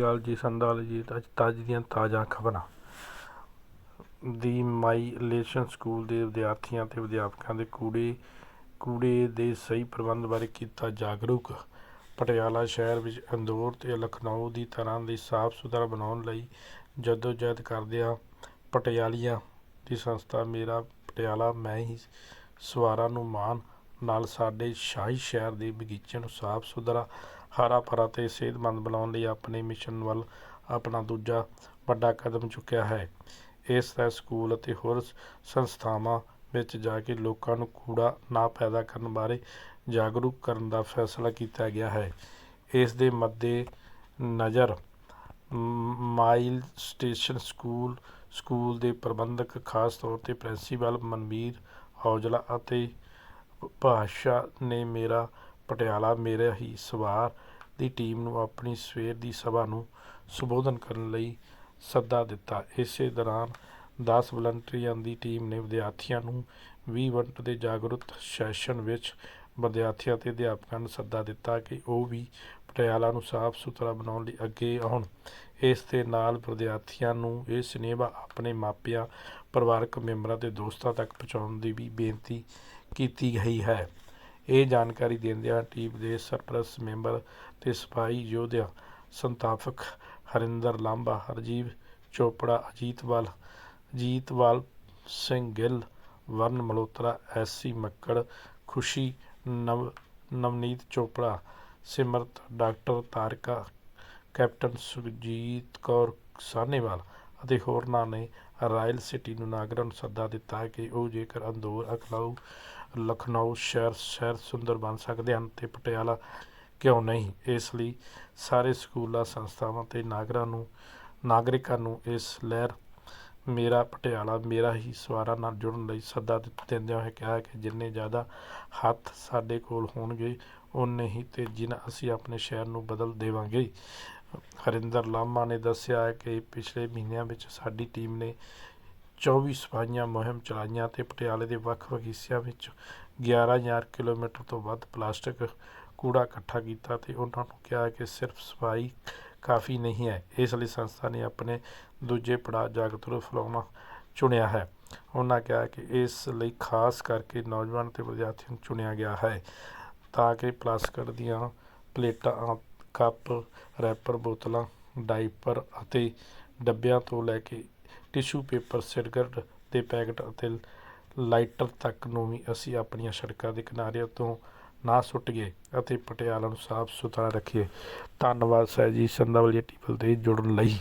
ਗੱਲ ਜੀ ਸੰਦਾਲ ਜੀ ਅੱਜ ਤਾਜ ਦੀਆਂ ਤਾਜ਼ਾ ਖਬਰਾਂ। ਦੀ ਮਾਈ ਰਿਲੇਸ਼ਨ ਸਕੂਲ ਦੇ ਵਿਦਿਆਰਥੀਆਂ ਤੇ ਅਧਿਆਪਕਾਂ ਦੇ ਕੂੜੇ ਕੂੜੇ ਦੇ ਸਹੀ ਪ੍ਰਬੰਧ ਬਾਰੇ ਕੀਤਾ ਜਾਗਰੂਕ। ਪਟਿਆਲਾ ਸ਼ਹਿਰ ਵਿੱਚ ਇੰਦੌਰ ਤੇ ਲਖਨਊ ਦੀ ਤਰ੍ਹਾਂ ਦੇ ਸਾਫ਼ ਸੁਥਰਾ ਬਣਾਉਣ ਲਈ ਜਦੋਜਹਿਦ ਕਰਦਿਆਂ ਪਟਿਆਲੀਆਂ ਦੀ ਸੰਸਥਾ ਮੇਰਾ ਪਟਿਆਲਾ, ਮੈਂ ਹੀ ਸਵਾਰਾਂ ਨੂੰ ਮਾਣ। ਨਾਲ ਸਾਡੇ ਸ਼ਾਹੀ ਸ਼ਹਿਰ ਦੇ ਬਗੀਚੇ ਨੂੰ ਸਾਫ਼ ਸੁਥਰਾ ਹਰਾ ਭਰਾ ਤੇ ਸਿਹਤਮੰਦ ਬਣਾਉਣ ਲਈ ਆਪਣੇ ਮਿਸ਼ਨ ਵੱਲ ਆਪਣਾ ਦੂਜਾ ਵੱਡਾ ਕਦਮ ਚੁੱਕਿਆ ਹੈ। ਇਸ ਤਰ੍ਹਾਂ ਸਕੂਲ ਅਤੇ ਹੋਰ ਸੰਸਥਾਵਾਂ ਵਿੱਚ ਜਾ ਕੇ ਲੋਕਾਂ ਨੂੰ ਕੂੜਾ ਨਾ ਪੈਦਾ ਕਰਨ ਬਾਰੇ ਜਾਗਰੂਕ ਕਰਨ ਦਾ ਫੈਸਲਾ ਕੀਤਾ ਗਿਆ ਹੈ। ਇਸ ਦੇ ਮੱਦੇ ਨਜ਼ਰ ਮਾਈਲ ਸਟੇਸ਼ਨ ਸਕੂਲ ਸਕੂਲ ਦੇ ਪ੍ਰਬੰਧਕ ਖਾਸ ਤੌਰ ਤੇ ਪ੍ਰਿੰਸੀਪਲ ਮਨਵੀਰ ਔਜਲਾ ਅਤੇ ਭਾਸ਼ਾ ਨੇ ਮੇਰਾ ਪਟਿਆਲਾ ਮੇਰਾ ਹੀ ਸਵਾਰ ਦੀ ਟੀਮ ਨੂੰ ਆਪਣੀ ਸਵੇਰ ਦੀ ਸਭਾ ਨੂੰ ਸੰਬੋਧਨ ਕਰਨ ਲਈ ਸੱਦਾ ਦਿੱਤਾ। ਇਸੇ ਦੌਰਾਨ 10 ਵਲੰਟੀਅਰਾਂ ਦੀ ਟੀਮ ਨੇ ਵਿਦਿਆਰਥੀਆਂ ਨੂੰ 20 ਮਿੰਟ ਦੇ ਜਾਗਰੂਕ ਸੈਸ਼ਨ ਵਿੱਚ ਵਿਦਿਆਰਥੀਆਂ ਤੇ ਅਧਿਆਪਕਾਂ ਨੂੰ ਸੱਦਾ ਦਿੱਤਾ ਕਿ ਉਹ ਵੀ ਪਟਿਆਲਾ ਨੂੰ ਸਾਫ਼ ਸੁਥਰਾ ਬਣਾਉਣ ਲਈ ਅੱਗੇ ਆਉਣ। ਇਸ ਦੇ ਨਾਲ ਵਿਦਿਆਰਥੀਆਂ ਨੂੰ ਇਹ ਸੁਨੇਹਾ ਆਪਣੇ ਮਾਪਿਆਂ, ਪਰਿਵਾਰਕ ਮੈਂਬਰਾਂ ਤੇ ਦੋਸਤਾਂ ਤੱਕ ਪਹੁੰਚਾਉਣ ਦੀ ਵੀ ਬੇਨਤੀ ਕੀਤੀ ਗਈ ਹੈ। ਇਹ ਜਾਣਕਾਰੀ ਦਿੰਦਿਆਂ ਟੀਮ ਦੇ ਸਰਪ੍ਰਸਤ ਮੈਂਬਰ ਤੇ ਸਿਪਾਹੀ ਯੋਧਿਆਂ ਸੰਤਾਪਕ ਹਰਿੰਦਰ ਲਾਂਬਾ, ਹਰਜੀਵ ਚੋਪੜਾ, ਅਜੀਤਵਾਲ ਅਜੀਤਵਾਲ ਸਿੰਘ ਗਿੱਲ, ਵਰਨ Malhotra, SC Makkar, Khushi Nav, Navneet Chopra, Simrat, doctor Tarka, captain Surjit Kaur Sanewal ਅਤੇ ਹੋਰਨਾਂ ਨੇ ਰਾਇਲ ਸਿਟੀ ਨੂੰ ਨਾਗਰਿਕਾਂ ਨੂੰ ਸੱਦਾ ਦਿੱਤਾ ਕਿ ਉਹ ਜੇਕਰ ਅੰਦੌਰ ਅਖਲਾਊ ਲਖਨਊ ਸ਼ਹਿਰ ਸ਼ਹਿਰ ਸੁੰਦਰ ਬਣ ਸਕਦੇ ਹਨ ਤੇ ਪਟਿਆਲਾ ਕਿਉਂ ਨਹੀਂ? ਇਸ ਲਈ ਸਾਰੇ ਸਕੂਲਾਂ, ਸੰਸਥਾਵਾਂ ਤੇ ਨਾਗਰਿਕਾਂ ਨੂੰ ਨਾਗਰਿਕਾਂ ਨੂੰ ਇਸ ਲਹਿਰ ਮੇਰਾ ਪਟਿਆਲਾ, ਮੇਰਾ ਹੀ ਸਵਾਰਾਂ ਨਾਲ ਜੁੜਨ ਲਈ ਸੱਦਾ ਦਿੱ- ਦਿੰਦਿਆਂ ਹੋਏ ਕਿਹਾ ਕਿ ਜਿੰਨੇ ਜ਼ਿਆਦਾ ਹੱਥ ਸਾਡੇ ਕੋਲ ਹੋਣਗੇ ਉਨੇ ਹੀ ਤੇਜ਼ੀ ਨਾਲ ਅਸੀਂ ਆਪਣੇ ਸ਼ਹਿਰ ਨੂੰ ਬਦਲ ਦੇਵਾਂਗੇ। ਹਰਿੰਦਰ ਲਾਮਾ ਨੇ ਦੱਸਿਆ ਹੈ ਕਿ ਪਿਛਲੇ ਮਹੀਨਿਆਂ ਵਿੱਚ ਸਾਡੀ ਟੀਮ ਨੇ 24 ਸਫਾਈਆਂ ਮੁਹਿੰਮ ਚਲਾਈਆਂ ਤੇ ਪਟਿਆਲੇ ਦੇ ਵੱਖ-ਵੱਖ ਹਿੱਸਿਆਂ ਵਿੱਚ 11000 ਕਿਲੋਮੀਟਰ ਤੋਂ ਵੱਧ ਪਲਾਸਟਿਕ ਕੂੜਾ ਇਕੱਠਾ ਕੀਤਾ ਤੇ ਉਹਨਾਂ ਨੂੰ ਕਿਹਾ ਕਿ ਸਿਰਫ ਸਫ਼ਾਈ ਕਾਫੀ ਨਹੀਂ ਹੈ, ਇਸ ਲਈ ਸੰਸਥਾ ਨੇ ਆਪਣੇ ਦੂਜੇ ਪੜਾਅ ਜਾਗਰੂਕਤਾ ਫੈਲਾਉਣਾ ਚੁਣਿਆ ਹੈ। ਉਹਨਾਂ ਕਿਹਾ ਕਿ ਇਸ ਲਈ ਖਾਸ ਕਰਕੇ ਨੌਜਵਾਨ ਤੇ ਵਿਦਿਆਰਥੀਆਂ ਨੂੰ ਚੁਣਿਆ ਗਿਆ ਹੈ ਤਾਂ ਕਿ ਪਲਾਸਟਿਕ ਦੀਆਂ ਪਲੇਟਾਂ ਕੱਪ, ਰੈਪਰ ਬੋਤਲਾਂ ਡਾਈਪਰ ਅਤੇ ਡੱਬਿਆਂ ਤੋਂ ਲੈ ਕੇ ਟਿਸ਼ੂ ਪੇਪਰ ਸਿਗਰਟ ਦੇ ਪੈਕਟ ਅਤੇ ਲਾਈਟਰ ਤੱਕ ਨੂੰ ਵੀ ਅਸੀਂ ਆਪਣੀਆਂ ਸੜਕਾਂ ਦੇ ਕਿਨਾਰਿਆਂ ਤੋਂ ਨਾ ਸੁੱਟੀਏ ਅਤੇ ਪਟਿਆਲਾ ਨੂੰ ਸਾਫ਼ ਸੁਥਰਾ ਰੱਖੀਏ। ਧੰਨਵਾਦ ਸਹਿ ਜੀ ਸੰਦਾਵਲੀ ਟੀਵੀ ਤੇ ਜੁੜਨ ਲਈ।